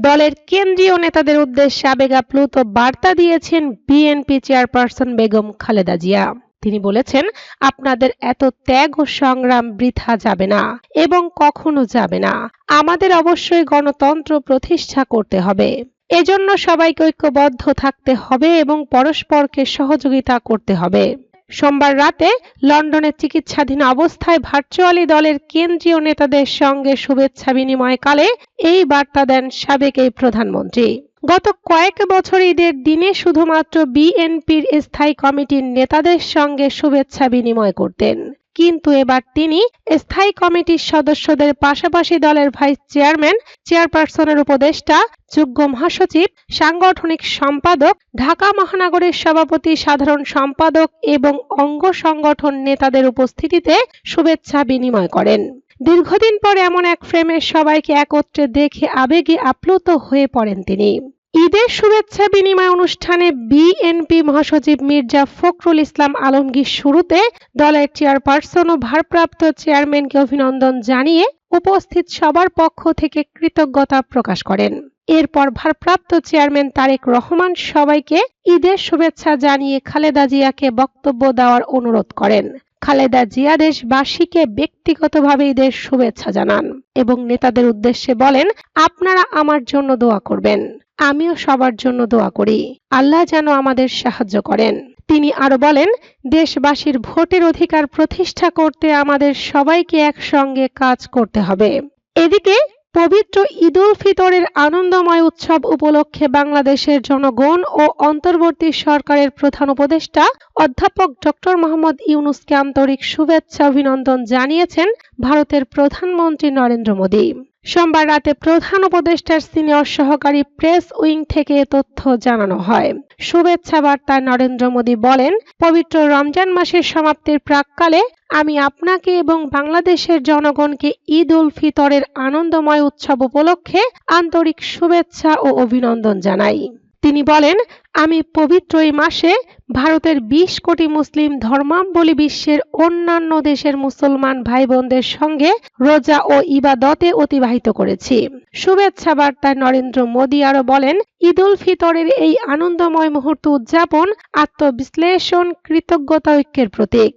দলের কেন্দ্রীয় নেতাদের উদ্দেশ্যে আবেগাপ্লুত বার্তা দিয়েছেন বিএনপি চেয়ারপারসন বেগম খালেদা জিয়া। তিনি বলেছেন, আপনাদের এত ত্যাগ ও সংগ্রাম বৃথা যাবে না এবং কখনো যাবে না। আমাদের অবশ্যই গণতন্ত্র প্রতিষ্ঠা করতে হবে। এজন্য সবাইকে ঐক্যবদ্ধ থাকতে হবে এবং পরস্পরকে সহযোগিতা করতে হবে। সোমবার রাতে লন্ডনে চিকিৎসাধীন অবস্থায় ভার্চুয়ালি দলের কেন্দ্রীয় নেতাদের সঙ্গে শুভেচ্ছা বিনিময়কালে এই বার্তা দেন সাবেক এই প্রধানমন্ত্রী। গত কয়েক বছর ঈদের দিনে শুধুমাত্র বিএনপির স্থায়ী কমিটির নেতাদের সঙ্গে শুভেচ্ছা বিনিময় করতেন। কিন্তু এবার তিনি স্থায়ী কমিটির সদস্যদের পাশাপাশি দলের ভাইস চেয়ারম্যান, চেয়ারপারসনের উপদেষ্টা যুগ্ম মহাসচিব, সাংগঠনিক সম্পাদক, ঢাকা মহানগরের সভাপতি, সাধারণ সম্পাদক এবং অঙ্গ সংগঠন নেতাদের উপস্থিতিতে শুভেচ্ছা বিনিময় করেন। দীর্ঘদিন পর এমন এক ফ্রেমে সবাইকে একত্রে দেখে আবেগে আপ্লুত হয়ে পড়েন তিনি। ঈদের শুভেচ্ছা বিনিময় অনুষ্ঠানে বিএনপি মহাসচিব মির্জা ফখরুল ইসলাম আলমগীর শুরুতে দলের চেয়ারপারসন ও ভারপ্রাপ্ত চেয়ারম্যানকে অভিনন্দন জানিয়ে উপস্থিত সবার পক্ষ থেকে কৃতজ্ঞতা প্রকাশ করেন। এরপর ভারপ্রাপ্ত চেয়ারম্যান তারেক রহমান সবাইকে ঈদের শুভেচ্ছা জানিয়ে খালেদা জিয়াকে বক্তব্য দেওয়ার অনুরোধ করেন। খালেদা জিয়া দেশবাসীকে ব্যক্তিগতভাবে ঈদের শুভেচ্ছা জানান এবং নেতাদের উদ্দেশ্যে বলেন, আপনারা আমার জন্য দোয়া করবেন। আমিও সবার জন্য দোয়া করি। আল্লাহ যেন আমাদের সাহায্য করেন। তিনি আরও বলেন, দেশবাসীর ভোটের অধিকার প্রতিষ্ঠা করতে আমাদের সবাইকে একসঙ্গে কাজ করতে হবে। এদিকে, পবিত্র ঈদুল ফিতরের আনন্দময় উৎসব উপলক্ষে বাংলাদেশের জনগণ ও অন্তর্বর্তী সরকারের প্রধান উপদেষ্টা অধ্যাপক ডক্টর মোহাম্মদ ইউনুসকে আন্তরিক শুভেচ্ছা অভিনন্দন জানিয়েছেন ভারতের প্রধানমন্ত্রী নরেন্দ্র মোদী। সোমবার রাতে প্রধান উপদেষ্টার সিনিয়র সহকারী প্রেস উইং থেকে তথ্য জানানো হয়। শুভেচ্ছা বার্তায় নরেন্দ্র মোদী বলেন, পবিত্র রমজান মাসের সমাপ্তির প্রাককালে আমি আপনাকে এবং বাংলাদেশের জনগণকে ঈদ উল ফিতরের আনন্দময় উৎসব উপলক্ষে আন্তরিক শুভেচ্ছা ও অভিনন্দন জানাই। তিনি বলেন, আমি পবিত্র এই মাসে ভারতের বিশ কোটি মুসলিম ধর্মাবলী বিশ্বের অন্যান্য দেশের মুসলমান ভাই বোনদের সঙ্গে রোজা ও ইবাদতে অতিবাহিত করেছি। শুভেচ্ছা বার্তায় নরেন্দ্র মোদী আরও বলেন ঈদ উল ফিতরের এই আনন্দময় মুহূর্ত উদযাপন আত্মবিশ্লেষণ, কৃতজ্ঞতা, ঐক্যের প্রতীক।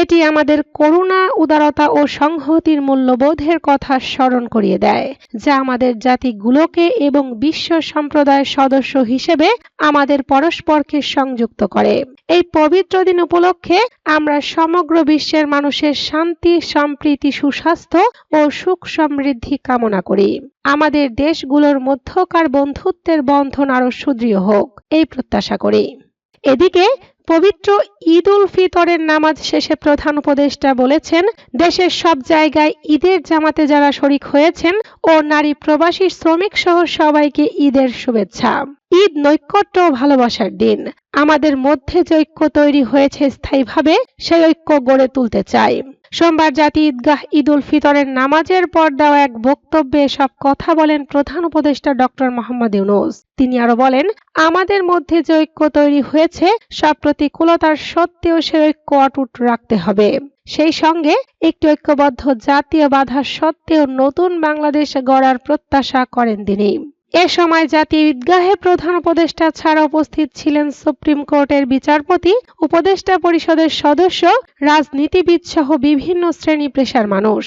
এটি আমাদের করুণা, উদারতা ও সংহতির মূল্যবোধের কথা স্মরণ করিয়ে দেয়, যা আমাদের জাতিগুলোকে এবং বিশ্ব সম্প্রদায়ের সদস্য হিসেবে আমাদের পরস্পরকে সংযুক্ত করে। এই পবিত্র দিন উপলক্ষে আমরা সমগ্র বিশ্বের মানুষের শান্তি, সম্প্রীতি, সুস্বাস্থ্য ও সুখ সমৃদ্ধি কামনা করি। আমাদের দেশগুলোর মধ্যকার বন্ধুত্বের বন্ধন আরও সুদৃঢ় হোক, এই প্রত্যাশা করি। এদিকে পবিত্র ঈদ উল ফিতরের নামাজ শেষে প্রধান উপদেষ্টা বলেছেন, দেশের সব জায়গায় ঈদের জামাতে যারা শরিক হয়েছেন ও নারী প্রবাসী শ্রমিক সহ সবাইকে ঈদের শুভেচ্ছা। ঈদ নৈকট্য ভালোবাসার দিন। আমাদের মধ্যে যে ঐক্য তৈরি হয়েছে স্থায়ীভাবে, সেই ঐক্য গড়ে তুলতে চাই। সোমবার জাতি ঈদগাহ ঈদ উল ফিতরের নামাজের পর দেওয়া এক বক্তব্যে সব কথা বলেন প্রধান উপদেষ্টা ডক্টর মোহাম্মদ ইউনুস। তিনি আরও বলেন, আমাদের মধ্যে যে ঐক্য তৈরি হয়েছে, সব প্রতিকূলতার সত্ত্বেও সে ঐক্য অটুট রাখতে হবে। সেই সঙ্গে একটি ঐক্যবদ্ধ জাতীয় বাধা সত্ত্বেও নতুন বাংলাদেশ গড়ার প্রত্যাশা করেন তিনি। এ সময় জাতীয় ঈদগাহে প্রধান উপদেষ্টা ছাড়া উপস্থিত ছিলেন সুপ্রিম কোর্টের বিচারপতি, উপদেষ্টা পরিষদের সদস্য, রাজনীতিবিদ সহ বিভিন্ন শ্রেণি পেশার মানুষ।